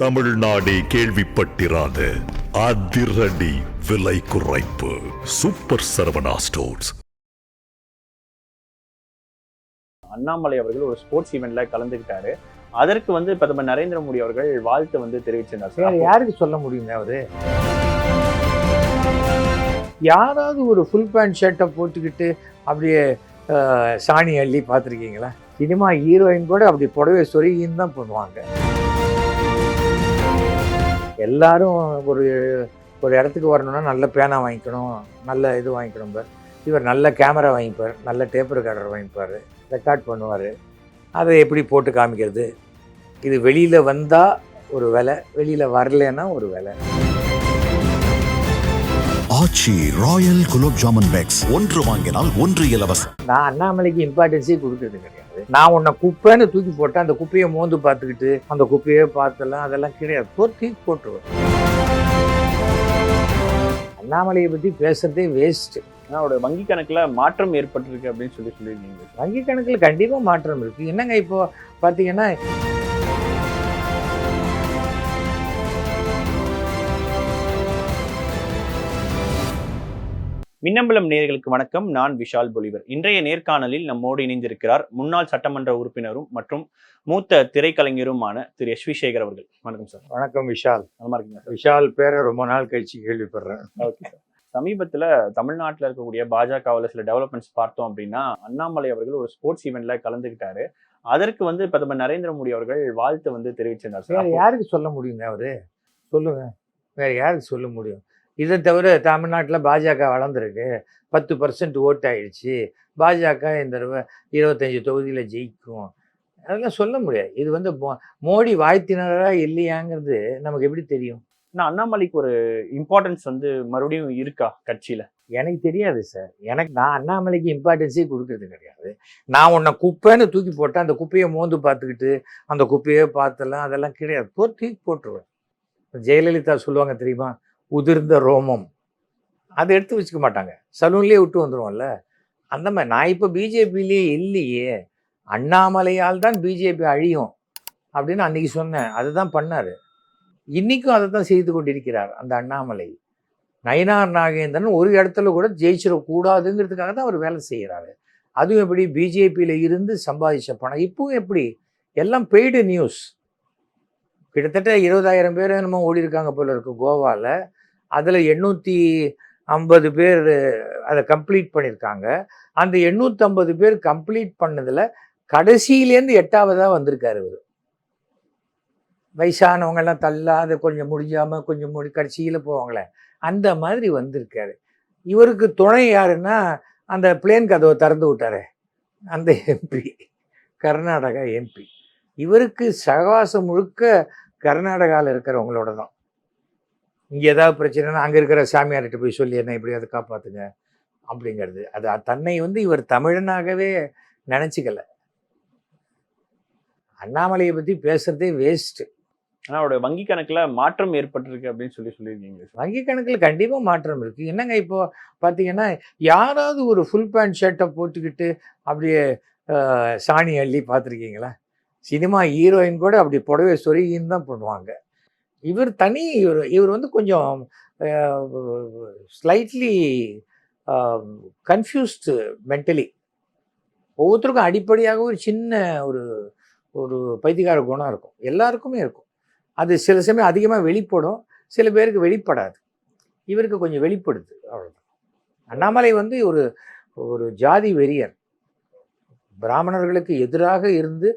தமிழ்நாடே கேள்விப்பட்டிராத அதிரடி விலை குறைப்பு. சூப்பர் சரவணா ஸ்டோர்ஸ் அண்ணாமலை அவர்கள் ஒரு ஸ்போர்ட்ஸ் ஈவெண்ட்ல கலந்துக்கிட்டாரு. அதற்கு வந்து பிரதமர் நரேந்திர மோடி அவர்கள் வாழ்த்து வந்து தெரிவிச்சிருந்தார். சார் யாருக்கு சொல்ல முடியுங்க அவரு யாராவது ஒரு ஃபுல் பேண்ட் ஷர்ட்டை போட்டுக்கிட்டு அப்படியே சாணி அள்ளி பார்த்துருக்கீங்களா? சினிமா ஹீரோயின் கூட அப்படி புடவை சொருகின்னு தான் பண்ணுவாங்க. எல்லாரும் ஒரு ஒரு இடத்துக்கு வரணும்னா நல்ல பேனா வாங்கிக்கணும் நல்ல இது வாங்கிக்கணும் பார். இவர் நல்ல கேமரா வாங்கிப்பார் நல்ல டேப் ரெக்கார்டர் வாங்கிப்பார் ரெக்கார்ட் பண்ணுவார். அதை எப்படி போட்டு காமிக்கிறது? இது வெளியில் வந்தால் ஒரு விலை வெளியில் வரலன்னா ஒரு விலை. ஆச்சி ராயல் குலோப் ஜாமுன் பேக்ஸ் ஒன்று வாங்கினால் ஒன்று இலவசம். நான் அண்ணாமலைக்கு இம்பார்ட்டன்ஸே கொடுக்கறது கிடையாது. நான் உன்னை குப்பைன்னு தூக்கி போட்டேன் அந்த குப்பையை மோந்து பார்த்துக்கிட்டு அந்த குப்பையை பார்த்தெல்லாம் அதெல்லாம் கிடையாது. தூக்கி போட்டுருவேன். அண்ணாமலையை பற்றி பேசுறதே வேஸ்ட்டு அவரோட வங்கி கணக்குல மாற்றம் ஏற்பட்டிருக்கு அப்படின்னு சொல்லி சொல்லியிருக்கீங்க வங்கி கணக்கில் கண்டிப்பாக மாற்றம் இருக்குது என்னங்க இப்போ பார்த்தீங்கன்னா மின்னம்பலம் நேயர்களுக்கு வணக்கம். நான் விஷால் பொலிவர். இன்றைய நேர்காணலில் நம்மோடு இணைந்திருக்கிறார் முன்னாள் சட்டமன்ற உறுப்பினரும் மற்றும் மூத்த திரைக்கலைஞருமான திரு. எஸ். வி. சேகர் அவர்கள். வணக்கம் சார். வணக்கம் விஷால். நலமா இருக்கீங்க சார்? விஷால் பேரை ரொம்ப நாள் கழிச்சு கேள்விப்படுறேன். Okay sir. சமீபத்துல தமிழ்நாட்டுல இருக்கக்கூடிய பாஜகவில் சில டெவலப்மெண்ட்ஸ் பார்த்தோம் அப்படின்னா அண்ணாமலை அவர்கள் ஒரு ஸ்போர்ட்ஸ் ஈவெண்ட்ல கலந்துக்கிட்டாரு அதற்கு வந்து பிரதமர் நரேந்திர மோடி அவர்கள் வாழ்த்து வந்து தெரிவிச்சிருந்தார் சார். யாருக்கு சொல்ல முடியுங்க அவரு? சொல்லுங்க. வேற யாருக்கு சொல்ல முடியும்? இதை தவிர தமிழ்நாட்டில் பாஜக வளர்ந்துருக்கு. பத்து பர்சன்ட் ஓட் ஆயிடுச்சு. பாஜக இந்த தடவை இருபத்தஞ்சி தொகுதியில் ஜெயிக்கும். அதெல்லாம் சொல்ல முடியாது. இது வந்து மோடி வாழ்த்தினரா இல்லையாங்கிறது நமக்கு எப்படி தெரியும்? ஆனா அண்ணாமலைக்கு ஒரு இம்பார்ட்டன்ஸ் வந்து மறுபடியும் இருக்கா கட்சியில? எனக்கு தெரியாது சார் எனக்கு நான் அண்ணாமலைக்கு இம்பார்ட்டன்ஸே கொடுக்கறது கிடையாது. நான் உன்னை குப்பைன்னு தூக்கி போட்டேன் அந்த குப்பையை மோந்து பார்த்துக்கிட்டு அந்த குப்பையை பார்த்தெல்லாம் அதெல்லாம் கிடையாது. போட்டு தூக்கி போட்டுருவேன். ஜெயலலிதா சொல்லுவாங்க தெரியுமா? உதிர்ந்த ரோமம். அதை எடுத்து வச்சுக்க மாட்டாங்க. சலூன்லேயே விட்டு வந்துருவோம்ல. அந்த மாதிரி நான் இப்போ பிஜேபிலேயே இல்லையே. அண்ணாமலையால் தான் பிஜேபி அழியும் அப்படின்னு அன்னைக்கு சொன்னேன். அதுதான் பண்ணார். இன்றைக்கும் அதை தான் செய்து கொண்டிருக்கிறார் அந்த அண்ணாமலை. நயினார் நாகேந்திரன் ஒரு இடத்துல கூட ஜெயிச்சிடக்கூடாதுங்கிறதுக்காக தான் அவர் வேலை செய்கிறாரு. அதுவும் எப்படி பிஜேபியில் இருந்து சம்பாதிச்ச பணம். இப்பவும் எப்படி? எல்லாம் பெய்டு நியூஸ் கிட்டத்தட்ட இருபதாயிரம் பேர் என்னமோ ஓடி இருக்காங்க போல இருக்கு கோவாவில் அதில் எண்ணூற்றி ஐம்பது பேர் அதை கம்ப்ளீட் பண்ணியிருக்காங்க அந்த எண்ணூற்றம்பது பேர் கம்ப்ளீட் பண்ணதில் கடைசியிலேருந்து எட்டாவதாக வந்திருக்காரு இவர். வயசானவங்கெல்லாம் தள்ளாத கொஞ்சம் முடிஞ்சாமல் கொஞ்சம் முடி கடைசியில் போவாங்களே அந்த மாதிரி வந்திருக்காரு. இவருக்கு துணை யாருன்னா அந்த பிளேன் கதவை திறந்து விட்டார் அந்த எம்பி கர்நாடகா எம்பி இவருக்கு சகவாசம் முழுக்க கர்நாடகாவில் இருக்கிறவங்களோட தான். இங்கே ஏதாவது பிரச்சனைனா அங்கே இருக்கிற சாமியார்கிட்ட போய் சொல்லி என்ன எப்படியாவது காப்பாற்றுங்க அப்படிங்கிறது. அது தன்னை வந்து இவர் தமிழனாகவே நினச்சிக்கல. அண்ணாமலையை பற்றி பேசுறதே வேஸ்ட்டு ஆனா அவரோட வங்கி கணக்குல மாற்றம் ஏற்பட்டிருக்கு அப்படின்னு சொல்லி சொல்லியிருக்கீங்க. வங்கி கணக்கில் கண்டிப்பாக மாற்றம் இருக்குது என்னங்க இப்போ பார்த்தீங்கன்னா யாராவது ஒரு ஃபுல் பேண்ட் ஷர்ட்டை போட்டுக்கிட்டு அப்படியே சாணி அள்ளி பார்த்துருக்கீங்களா சினிமா ஹீரோயின் கூட அப்படி புடவை சொருகின்னு தான் பண்ணுவாங்க இவர் தனி இவர் இவர் வந்து கொஞ்சம் ஸ்லைட்லி கன்ஃபியூஸ்டு மென்டலி ஒவ்வொருத்தருக்கும் அடிப்படையாக ஒரு சின்ன ஒரு ஒரு பைத்தியக்கார குணம் இருக்கும். எல்லாருக்குமே இருக்கும். அது சில சமயம் அதிகமாக வெளிப்படும் சில பேருக்கு வெளிப்படாது. இவருக்கு கொஞ்சம் வெளிப்படுது அவ்வளோதான் அண்ணாமலை வந்து ஒரு ஒரு ஜாதி வெறியர். பிராமணர்களுக்கு எதிராக இருந்து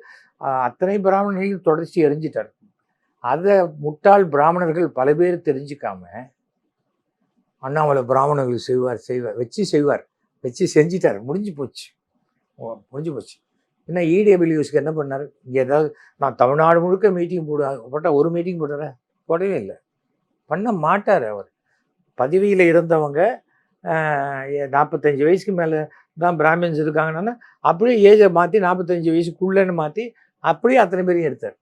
அத்தனை பிராமணர்களையும் தொடர்ச்சி எரிஞ்சிட்டார் அதை முட்டாள் பிராமணர்கள் பல பேர் தெரிஞ்சுக்காம அண்ணாமலை பிராமணர்கள் செய்வார் செய்வார் வச்சு செய்வார் வச்சு செஞ்சிட்டார். முடிஞ்சு போச்சு. ஓ, முடிஞ்சு போச்சு. என்ன இடபிள்யூஸ்க்கு என்ன பண்ணார்? இங்கே ஏதாவது நான் தமிழ்நாடு முழுக்க மீட்டிங் போட போட்டால் ஒரு மீட்டிங் போடுறேன். போடவே இல்லை. பண்ண மாட்டார் அவர். பதவியில் இருந்தவங்க நாற்பத்தஞ்சு வயசுக்கு மேலே தான் பிராமின்ஸ் இருக்காங்கன்னா அப்படியே ஏஜை மாற்றி நாற்பத்தஞ்சு வயசுக்குள்ளேன்னு மாற்றி அப்படியே அத்தனை பேரையும் எடுத்தார்.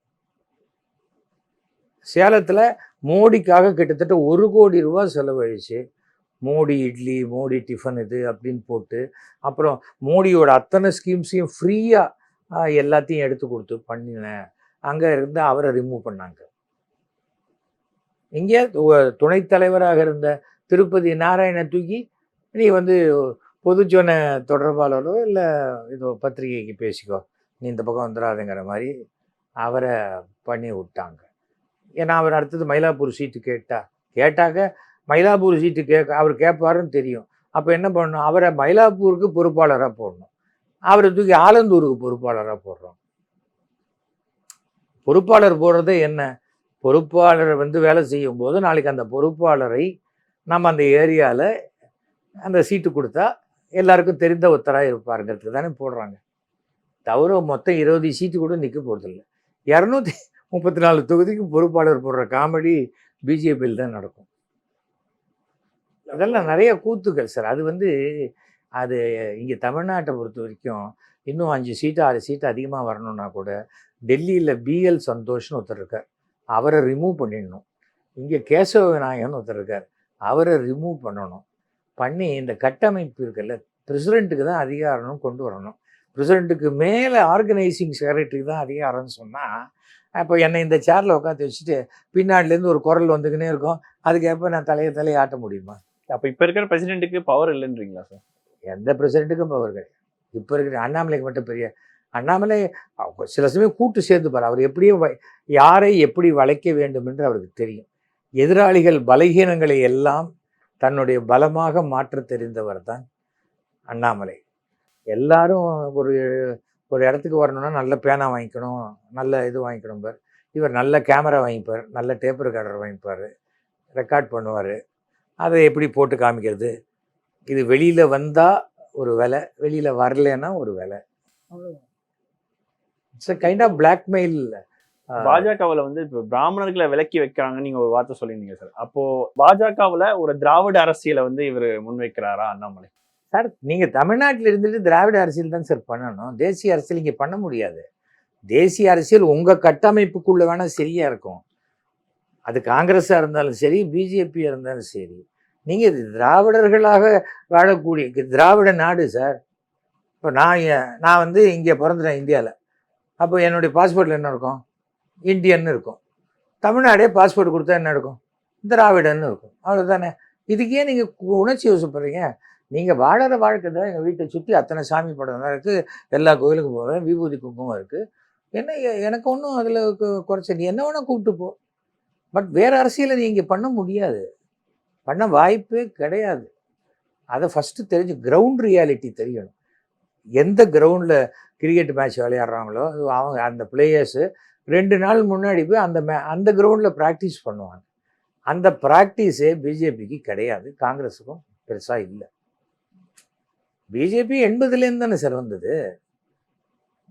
சேலத்தில் மோடிக்காக கிட்டத்தட்ட ஒரு கோடி ரூபா செலவழிச்சு மோடி இட்லி மோடி டிஃபன் இது அப்படின்னு போட்டு அப்புறம் மோடியோட அத்தனை ஸ்கீம்ஸையும் ஃப்ரீயாக எல்லாத்தையும் எடுத்து கொடுத்து பண்ணினேன் அங்கே இருந்து அவரை ரிமூவ் பண்ணாங்க. இங்கே துணைத் தலைவராக இருந்த திருப்பதி நாராயண தூக்கி நீ வந்து பொதுஜன தொடர்பாளரோ இல்லை இதோ பத்திரிகைக்கு பேசிக்கோ நீ இந்த பக்கம் வந்துடாதுங்கிற மாதிரி அவரை பண்ணி விட்டாங்க ஏன்னா அவர் அடுத்தது மயிலாப்பூர் சீட்டு கேட்டார் கேட்டாக்க மயிலாப்பூர் சீட்டு கேட்க அவர் கேட்பாருன்னு தெரியும். அப்போ என்ன பண்ணணும்? அவரை மயிலாப்பூருக்கு பொறுப்பாளராக போடணும். அவரை தூக்கி ஆலந்தூருக்கு பொறுப்பாளராக போடுறோம். பொறுப்பாளர் போடுறது என்ன? பொறுப்பாளர் வந்து வேலை செய்யும் போது நாளைக்கு அந்த பொறுப்பாளரை நம்ம அந்த ஏரியாவில் அந்த சீட்டு கொடுத்தா எல்லாருக்கும் தெரிந்த ஒருத்தராக இருப்பாருங்கிறதுக்கு தானே போடுறாங்க. தவிர மொத்தம் இருபது சீட்டு கூட நிற்க போகிறதில்ல இரநூத்தி முப்பத்தி நாலு தொகுதிக்கு பொறுப்பாளர் போடுற காமெடி பிஜேபியில் தான் நடக்கும். அதெல்லாம் நிறைய கூத்துக்கள் சார். அது வந்து அது இங்கே தமிழ்நாட்டை பொறுத்த வரைக்கும் இன்னும் அஞ்சு சீட்டு ஆறு சீட்டு அதிகமாக வரணும்னா கூட டெல்லியில் பிஎல் சந்தோஷ்னு ஒருத்தர் இருக்கார். அவரை ரிமூவ் பண்ணிடணும். இங்கே கேசவ விநாயகன் ஒருத்தர் இருக்கார். அவரை ரிமூவ் பண்ணணும். பண்ணி இந்த கட்டமைப்பு இருக்குல்ல பிரசிடெண்ட்டுக்கு தான் அதிகாரம்னு கொண்டு வரணும். பிரசிடெண்ட்டுக்கு மேலே ஆர்கனைசிங் செக்ரட்டரிக்கு தான் அதிகாரம்னு சொன்னால் அப்போ என்னை இந்த சேரில் உட்காந்து வச்சுட்டு பின்னாடிலேருந்து ஒரு குரல் வந்துக்கினே இருக்கும். அதுக்கேற்ப நான் தலையை தலையை ஆட்ட முடியுமா? அப்ப இப்ப இருக்கிற பிரசிடென்ட்டுக்கு பவர் இல்லைன்றீங்களா சார் எந்த பிரசிடெண்ட்டுக்கும் பவர் கிடையாது. இப்போ இருக்கிற அண்ணாமலைக்கு மட்டும் பெரிய அண்ணாமலை சில சமயம் கூட்டு சேர்ந்துப்பார். அவர் எப்படியே வ- யாரை எப்படி வளைக்க வேண்டும் என்று அவருக்கு தெரியும். எதிராளிகள் பலகீனங்களை எல்லாம் தன்னுடைய பலமாக மாற்றத் தெரிந்தவர் தான் அண்ணாமலை. எல்லாரும் ஒரு ஒரு இடத்துக்கு வரணும்னா நல்ல பேனா வாங்கிக்கணும் நல்ல இது வாங்கிக்கணும் பார். இவர் நல்ல கேமரா வாங்கிப்பார் நல்ல டேப் ரெக்கார்டர் வாங்கிப்பார் ரெக்கார்ட் பண்ணுவார். அதை எப்படி போட்டு காமிக்கிறது? இது வெளியில் வந்தால் ஒரு விலை வெளியில் வரலைன்னா ஒரு விலை. It's a kind of blackmail பாஜகவுல வந்து இப்போ பிராமணர்களை விலக்கி வைக்கிறாங்கன்னு நீங்க ஒரு வார்த்தை சொல்லியிருந்தீங்க சார். அப்போ பாஜகவுல ஒரு திராவிட அரசியலை வந்து இவர் முன்வைக்கிறாரா அண்ணாமலை? சார் நீங்கள் தமிழ்நாட்டில் இருந்துட்டு திராவிட அரசியல் தான் சார் பண்ணணும். தேசிய அரசியல் இங்கே பண்ண முடியாது. தேசிய அரசியல் உங்கள் கட்டமைப்புக்குள்ளே வேணால் சரியாக இருக்கும். அது காங்கிரஸாக இருந்தாலும் சரி பிஜேபியாக இருந்தாலும் சரி. நீங்கள் திராவிடர்களாக வாழக்கூடிய திராவிட நாடு சார். இப்போ நான் நான் வந்து இங்கே பிறந்துட்டேன் இந்தியாவில் அப்போ என்னுடைய பாஸ்போர்ட்டில் என்ன இருக்கும்? இந்தியன்னு இருக்கும். தமிழ்நாடே பாஸ்போர்ட் கொடுத்தா என்ன இருக்கும் திராவிடன்னு இருக்கும். அவ்வளோதானே இதுக்கே நீங்கள் உணர்ச்சி வசப்படுறீங்க. நீங்கள் வாழற வாழ்க்கை தான் எங்கள் வீட்டை சுற்றி அத்தனை சாமி படம் தான் இருக்குது எல்லா கோயிலுக்கும் போவேன் விபூதி குங்குமம் இருக்குது என்ன எனக்கு ஒன்றும் அதில் குறைச்ச நீ என்ன வேணால் கூப்பிட்டு போ. பட் வேறு அரசியலை நீ இங்கே பண்ண முடியாது. பண்ண வாய்ப்பே கிடையாது. அதை ஃபஸ்ட்டு தெரிஞ்சு கிரவுண்ட் ரியாலிட்டி தெரியணும். எந்த கிரவுண்டில் கிரிக்கெட் மேட்ச் விளையாடுறாங்களோ அவங்க அந்த பிளேயர்ஸு ரெண்டு நாள் முன்னாடி போய் அந்த மே அந்த கிரவுண்டில் ப்ராக்டிஸ் பண்ணுவாங்க. அந்த ப்ராக்டிஸே பிஜேபிக்கு கிடையாது. காங்கிரஸுக்கும் பெருசாக இல்லை. பிஜேபி எண்பதுலேருந்து தானே சார் வந்தது?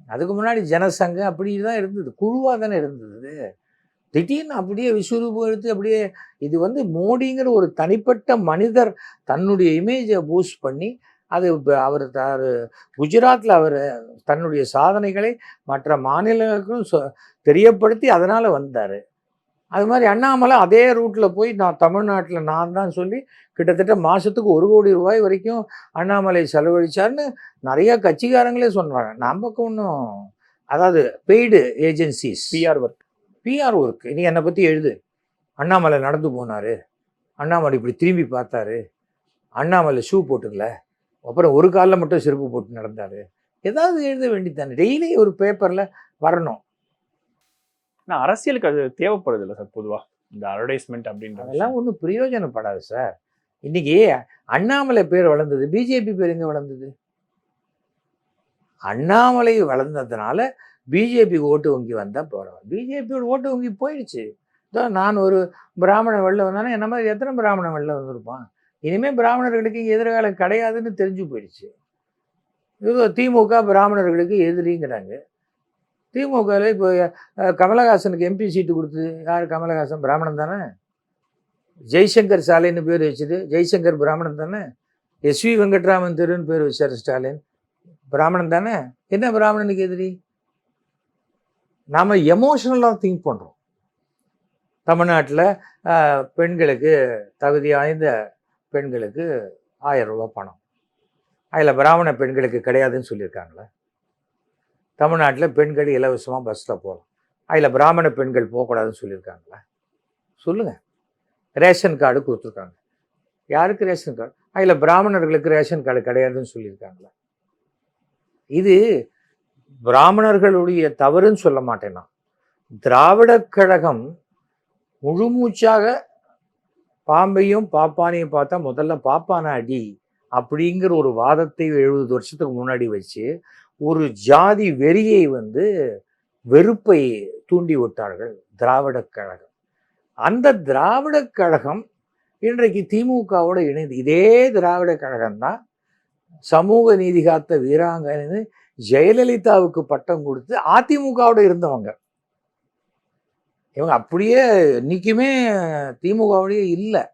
அதுக்கு முன்னாடி ஜனசங்கம் அப்படி தான் இருந்தது. குழுவாக தானே இருந்தது. திடீர்னு அப்படியே விஸ்வரூபம் எடுத்து அப்படியே இது வந்து மோடிங்கிற ஒரு தனிப்பட்ட மனிதர் தன்னுடைய இமேஜை பூஸ்ட் பண்ணி அது அவர் தார் குஜராத்தில் அவர் தன்னுடைய சாதனைகளை மற்ற மாநிலங்களுக்கும் சொ- தெரியப்படுத்தி அதனால் வந்தார். அது மாதிரி அண்ணாமலை அதே ரூட்டில் போய் நான் தமிழ்நாட்டில் நான் தான் சொல்லி கிட்டத்தட்ட மாதத்துக்கு ஒரு கோடி ரூபாய் வரைக்கும் அண்ணாமலை செலவழிச்சார்னு நிறைய கட்சிக்காரங்களே சொல்கிறாங்க நமக்கு ஒன்றும் அதாவது paid agencies PR work PR work நீ என்னை பற்றி எழுது. அண்ணாமலை நடந்து போனார். அண்ணாமலை இப்படி திரும்பி பார்த்தாரு. அண்ணாமலை ஷூ போட்டுக்கல. அப்புறம் ஒரு காலில் மட்டும் செருப்பு போட்டு நடந்தார். ஏதாவது எழுத வேண்டியதானே டெய்லி ஒரு பேப்பரில் வரணும். ஆனால் அரசியலுக்கு அது தேவைப்படுது இல்லை சார் பொதுவாக இந்த அட்வர்டைஸ்மெண்ட் அப்படின்றது அதெல்லாம் ஒன்றும் பிரயோஜனப்படாது சார். இன்னைக்கு அண்ணாமலை பேர் வளர்ந்தது பிஜேபி பேர் எங்கே வளர்ந்தது? அண்ணாமலை வளர்ந்ததுனால பிஜேபி ஓட்டு வங்கி வந்தால் போகிறவன் பிஜேபியோட ஓட்டு வங்கி போயிடுச்சு. இதோ நான் ஒரு பிராமணன் வெளில வந்தானே என்ன மாதிரி எத்தனை பிராமணன் வெளில வந்திருப்பான்? இனிமேல் பிராமணர்களுக்கு இங்கே எதிர்காலம் கிடையாதுன்னு தெரிஞ்சு போயிடுச்சு. திமுக பிராமணர்களுக்கு எதிரிங்கிறாங்க. திமுகவில் இப்போ கமலஹாசனுக்கு எம்பி சீட்டு கொடுத்தது. யார் கமலஹாசன்? பிராமணன் தானே? ஜெய்சங்கர் சாலைன்னு பேர் வச்சது. ஜெய்சங்கர் பிராமணன் தானே? எஸ்வி வெங்கட்ராமன் தெருன்னு பேர் வச்சார் ஸ்டாலின். பிராமணன் தானே? என்ன பிராமணனுக்கு எதிரி? நாம் எமோஷனலாக திங்க் பண்ணுறோம் தமிழ்நாட்டில் பெண்களுக்கு தகுதி வாய்ந்த பெண்களுக்கு ஆயிரம் ரூபா பணம். அதில் பிராமண பெண்களுக்கு கிடையாதுன்னு சொல்லியிருக்காங்களே. தமிழ்நாட்டில் பெண்கள் இலவசமாக பஸ்ஸில் போகலாம். அதில் பிராமண பெண்கள் போகக்கூடாதுன்னு சொல்லியிருக்காங்களா? சொல்லுங்கள் ரேஷன் கார்டு கொடுத்துருக்காங்க. யாருக்கு ரேஷன் கார்டு அதில் பிராமணர்களுக்கு ரேஷன் கார்டு கிடையாதுன்னு சொல்லியிருக்காங்களா? இது பிராமணர்களுடைய தவறுன்னு சொல்ல மாட்டேன் நான். திராவிடக் கழகம் முழுமூச்சாக பாம்பையும் பாப்பானையும் பார்த்தா முதல்ல பாப்பான அடி அப்படிங்கிற ஒரு வாதத்தை எழுபது வருஷத்துக்கு முன்னாடி வச்சு ஒரு ஜாதி வெறியை வந்து வெறுப்பை தூண்டி விட்டார்கள் திராவிடக் கழகம். அந்த திராவிடக் கழகம் இன்றைக்கு திமுகவோட இணைந்து இதே திராவிடக் கழகம் தான் சமூக நீதி காத்த வீராங்கன்னு ஜெயலலிதாவுக்கு பட்டம் கொடுத்து அதிமுகவோட இருந்தவங்க. இவங்க அப்படியே இன்னைக்குமே திமுகவுடைய இல்லை.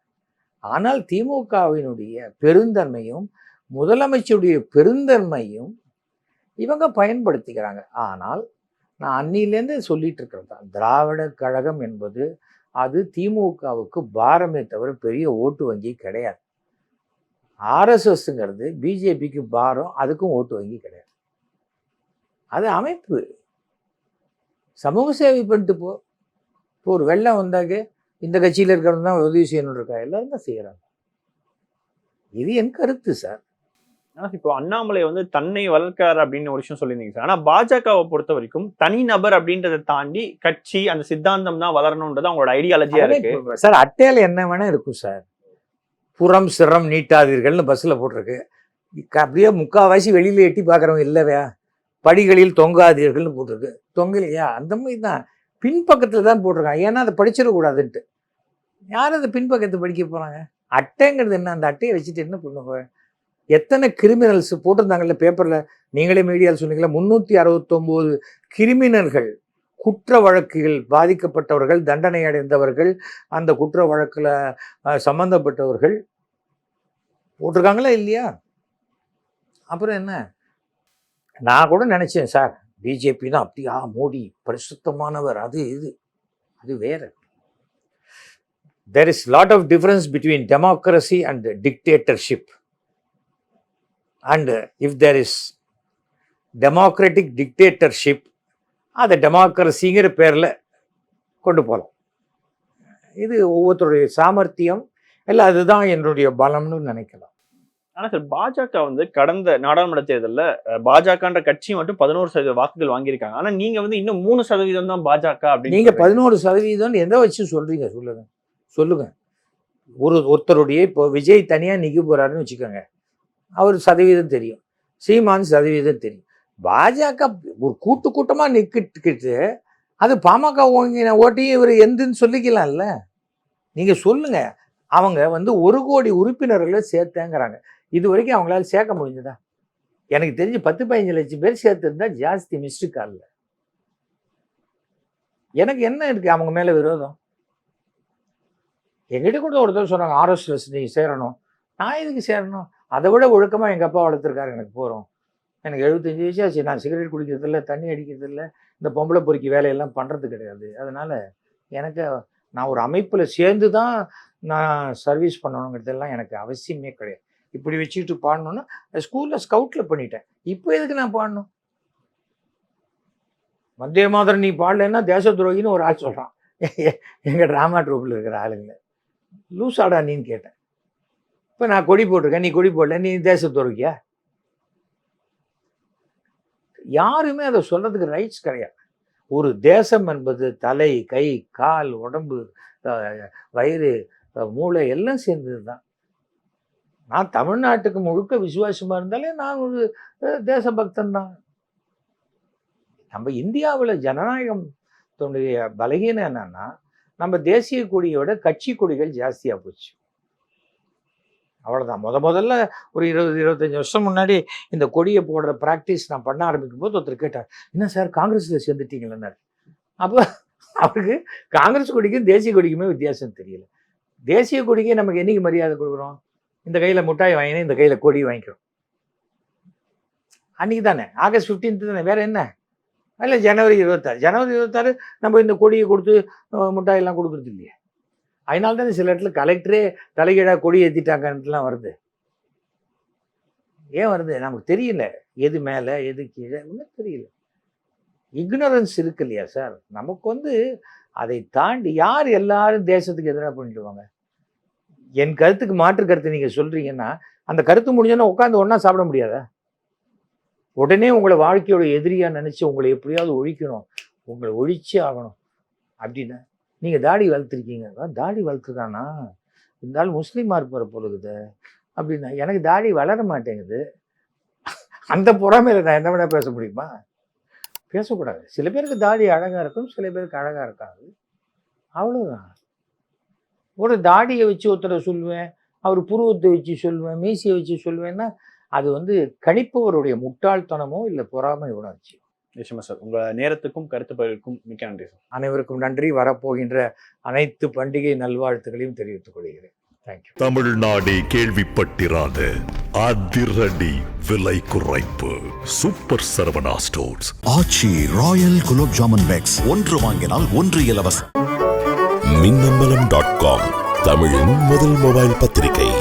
ஆனால் திமுகவினுடைய பெருந்தன்மையும் முதலமைச்சருடைய பெருந்தன்மையும் இவங்க பயன்படுத்திக்கிறாங்க. ஆனால் நான் அன்னிலேருந்து சொல்லிட்டு இருக்கிறது தான். திராவிட கழகம் என்பது அது திமுகவுக்கு பாரமே தவிர பெரிய ஓட்டு வங்கி கிடையாது. ஆர்எஸ்எஸ்ங்கிறது பிஜேபிக்கு பாரம் அதுக்கும் ஓட்டு வங்கி கிடையாது. அது அமைப்பு. சமூக சேவை பண்ணிட்டு போ இப்போ ஒரு வெள்ளம் வந்தாக்க இந்த கட்சியில் இருக்கிறவங்க தான் உதவி செய்யணும் இருக்கா? எல்லாரும் தான் செய்கிறாங்க இது என் கருத்து சார். ஆனா இப்போ அண்ணாமலை வந்து தன்னை வளர்க்காரு அப்படின்னு ஒரு விஷயம் சொல்லியிருந்தீங்க சார். ஆனா பாஜகவை பொறுத்த வரைக்கும் தனிநபர் அப்படின்றத தாண்டி கட்சி அந்த சித்தாந்தம் தான் வளரணும்ன்றது அவங்களோட ஐடியாலஜியா இருக்கு. சார் அட்டையில் என்ன வேணா இருக்கும் சார். புறம் சிரம் நீட்டாதீர்கள்னு பஸ்ஸில் போட்டிருக்கு. அப்படியே முக்கால்வாசி வெளியில் எட்டி பார்க்குறவங்க இல்லையா படிகளில் தொங்காதீர்கள்னு போட்டிருக்கு. தொங்கலையா? அந்த மாதிரி தான். பின்பக்கத்தில் தான் போட்டிருக்காங்க. ஏன்னா அதை படிச்சிடக்கூடாதுன்ட்டு. யார் அந்த பின்பக்கத்தை படிக்க போகிறாங்க அட்டைங்கிறது என்ன? அந்த அட்டையை வச்சுட்டு என்ன பண்ணுவாங்க? எத்தனை கிரிமினல்ஸ் போட்டிருந்தாங்கல்ல பேப்பரில் நீங்களே மீடியாவில் சொன்னீங்களா முந்நூற்றி அறுபத்தொம்போது கிரிமினல்கள் குற்ற வழக்குகள் பாதிக்கப்பட்டவர்கள் தண்டனை அடைந்தவர்கள் அந்த குற்ற வழக்கில் சம்மந்தப்பட்டவர்கள் போட்டிருக்காங்களா இல்லையா? அப்புறம் என்ன? நான் கூட நினச்சேன் சார் பிஜேபி தான் அப்படியா? மோடி பரிசுத்தமானவர் அது இது அது வேற. There is lot of difference between democracy and dictatorship and if there is democratic dictatorship அதை டெமோக்ரஸிங்கிற பேரில் கொண்டு போகலாம் இது ஒவ்வொருத்தருடைய சாமர்த்தியம் இல்லை அதுதான் என்னுடைய பலம்னு நினைக்கலாம். ஆனா சார் பாஜக வந்து கடந்த நாடாளுமன்ற தேர்தல்ல பாஜகன்ற கட்சி மட்டும் பதினோரு சதவீத வாக்குகள் வாங்கியிருக்காங்க. ஆனா நீங்க வந்து இன்னும் மூணு சதவீதம் தான் பாஜக அப்படின்னு நீங்க சொல்றீங்க. பதினோரு சதவீதம் எதை வச்சு சொல்றீங்க? சொல்லுங்க. சொல்லுங்க. ஒரு ஒருத்தருடைய இப்போ விஜய் தனியா நிக்க போறாருன்னு வச்சுக்கோங்க. அவர் சதவீதம் தெரியும். சீமான் சதவீதம் தெரியும். பாஜக ஒரு கூட்டு கூட்டமாக நிற்கிட்டு அது பாமக ஓங்கின ஓட்டையும் இவர் எந்துன்னு சொல்லிக்கலாம்ல? நீங்கள் சொல்லுங்கள் அவங்க வந்து ஒரு கோடி உறுப்பினர்களை சேர்த்தேங்கிறாங்க. இது வரைக்கும் அவங்களால சேர்க்க முடிஞ்சதா? எனக்கு தெரிஞ்சு பத்து பதினஞ்சு லட்சம் பேர் சேர்த்துருந்தா ஜாஸ்தி மிஸ்டு காலில். எனக்கு என்ன இருக்கு அவங்க மேலே விரோதம்? எங்கிட்ட கூட ஒருத்தர் சொன்னாங்க ஆர்எஸ்எஸ் நீ சேரணும். நான் எதுக்கு சேரணும்? அதை விட ஒழுக்கமாக எங்கள் அப்பா வளர்த்துருக்காரு எனக்கு போகிறோம் எனக்கு எழுபத்தஞ்சு வயசு ஆச்சு. நான் சிகரெட் குடிக்கிறது இல்லை தண்ணி அடிக்கிறதில்ல இந்த பொம்பளை பொறுக்கி வேலையெல்லாம் பண்ணுறது கிடையாது. அதனால் எனக்கு நான் ஒரு அமைப்பில் சேர்ந்து தான் நான் சர்வீஸ் பண்ணணுங்கிறதெல்லாம் எனக்கு அவசியமே கிடையாது. இப்படி வச்சுக்கிட்டு பாடணும்னா ஸ்கூலில் ஸ்கவுட்டில் பண்ணிட்டேன். இப்போ எதுக்கு நான் பாடணும்? வந்தே மாதரம் நீ பாடலைன்னா தேச துரோகின்னு ஒரு ஆள் சொல்கிறான் எங்கள் ட்ராமா ட்ரூப்பில் இருக்கிற ஆளுங்க. லூசாடா நீன்னு கேட்டேன். இப்போ நான் கொடி போட்டிருக்கேன் நீ கொடி போடல நீ தேச யாருமே அதை சொல்கிறதுக்கு ரைட்ஸ் கிடையாது. ஒரு தேசம் என்பது தலை கை கால் உடம்பு வயிறு மூளை எல்லாம் சேர்ந்தது தான் நான் தமிழ்நாட்டுக்கு முழுக்க விசுவாசமாக இருந்தாலே நான் ஒரு தேசபக்தன் தான் நம்ம இந்தியாவில் ஜனநாயகம் தன்னுடைய பலகீனம் என்னன்னா நம்ம தேசிய கொடியோட கட்சி கொடிகள் ஜாஸ்தியாக போச்சு. அவ்வளோதான் முத முதல்ல ஒரு இருபது இருபத்தஞ்சி வருஷம் முன்னாடி இந்த கொடியை போடுற ப்ராக்டிஸ் நான் பண்ண ஆரம்பிக்கும் போது ஒருத்தர் கேட்டார் என்ன சார் காங்கிரஸில் சேர்ந்துட்டீங்களேன்னாரு அப்போ அவருக்கு காங்கிரஸ் கொடிக்கும் தேசிய கொடிக்குமே வித்தியாசம் தெரியல. தேசிய கொடிக்கே நமக்கு என்னைக்கு மரியாதை கொடுக்குறோம்? இந்த கையில் முட்டாய் வாங்கினா இந்த கையில் கொடி வாங்கிக்கிறோம். அன்னைக்கு தானே ஆகஸ்ட் 15th தானே வேற என்ன? இல்லை ஜனவரி இருபத்தாறு ஜனவரி இருபத்தாறு நம்ம இந்த கொடியை கொடுத்து முட்டாயெல்லாம் கொடுக்குறது இல்லையே. அதனால தான் சில இடத்துல கலெக்டரே தலைகீழாக கொடி ஏற்றிட்டாங்கன்ட்டுலாம் வருது. ஏன் வருது? நமக்கு தெரியல. எது மேலே எது கீழே ஒன்றும் தெரியல. இக்னரன்ஸ் இருக்கு இல்லையா சார் நமக்கு வந்து அதை தாண்டி யார் எல்லாரும் தேசத்துக்கு எதிராக பண்ணிடுவாங்க என் கருத்துக்கு மாற்று கருத்து நீங்கள் சொல்கிறீங்கன்னா அந்த கருத்து முடிஞ்சோன்னா உட்காந்து ஒன்றா சாப்பிட முடியாதா? உடனே உங்களை வாழ்க்கையோட எதிரியாக நினச்சி உங்களை எப்படியாவது ஒழிக்கணும். உங்களை ஒழிச்சே ஆகணும். அப்படின்னா நீங்கள் தாடி வளர்த்துருக்கீங்க. தாடி வளர்த்துருக்கானா? இருந்தாலும் முஸ்லீமாக இருப்பார் பொழுது அப்படின்னா எனக்கு தாடி வளர மாட்டேங்குது. அந்த பொறாமையில் நான் என்ன வேணா பேச முடியுமா? பேசக்கூடாது. சில பேருக்கு தாடி அழகாக இருக்கும் சில பேருக்கு அழகாக இருக்காது. அவ்வளோதான் ஒரு தாடியை வச்சு ஒருத்தரை சொல்லுவேன் அவர் புருவத்தை வச்சு சொல்லுவேன் மீசியை வச்சு சொல்லுவேன்னா அது வந்து கணிப்பவருடைய முட்டாள்தனமோ இல்லை பொறாமை உணர்ச்சியோ? நிச்சயமா சார். உங்க நேரத்துக்கும் கருத்து பகிர்வுக்கும் மிக்க நன்றி சார். அனைவருக்கும் நன்றி. வரப்போகின்ற அனைத்து பண்டிகை நல்வாழ்த்துக்களையும் தெரிவித்துக் கொள்கிறேன். தேங்க்யூ தமிழ்நாடே கேள்விப்பட்டிராத அதிரடி விலை குறைப்பு. Super Saravana stores. Aachi royal gulab jamun packs. ஒன்று வாங்கினால் ஒன்று இலவசம். மின்னம்பலம் டாட் காம் தமிழின் முதல் மொபைல் பத்திரிகை.